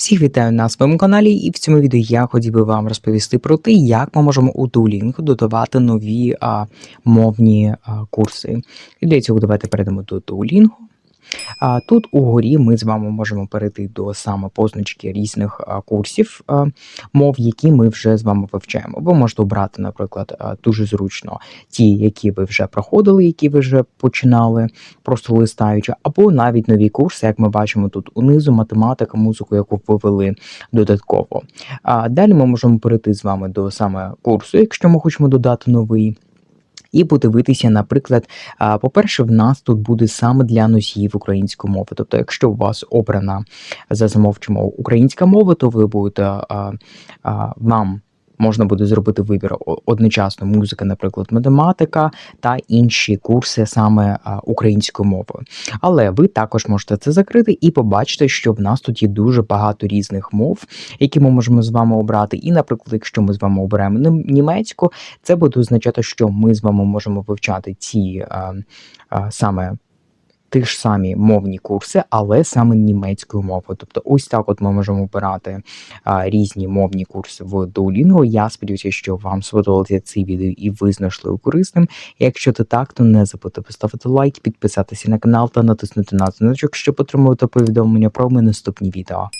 Всіх вітаю на своєму каналі, і в цьому відео я хотів би вам розповісти про те, як ми можемо у Duolingo додавати нові а, мовні а, курси. І для цього давайте перейдемо до Duolingo. А тут угорі ми з вами можемо перейти до саме позначки різних курсів мов, які ми вже з вами вивчаємо. Ви можете обрати, наприклад, дуже зручно ті, які ви вже проходили, які ви вже починали, просто листаючи, або навіть нові курси, як ми бачимо тут унизу, математика, музику, яку ви ввели додатково. А далі ми можемо перейти з вами до саме курсу, якщо ми хочемо додати новий. І подивитися, наприклад, по-перше, в нас тут буде саме для носіїв української мови. Тобто, якщо у вас обрана за замовчимо українська мова, то ви будете вам. Можна буде зробити вибір одночасно музика, наприклад, математика та інші курси саме українською мовою. Але ви також можете це закрити і побачите, що в нас тут є дуже багато різних мов, які ми можемо з вами обрати. І, наприклад, якщо ми з вами оберемо німецьку, це буде означати, що ми з вами можемо вивчати ці саме. Ті ж самі мовні курси, але саме німецькою мовою. Тобто, ось так от ми можемо обирати різні мовні курси в Duolingo. Я сподіваюся, що вам сподобалося це відео і ви знайшли корисним. Якщо це так, то не забудьте поставити лайк, підписатися на канал та натиснути на дзвіночок, щоб отримувати повідомлення про мої наступні відео.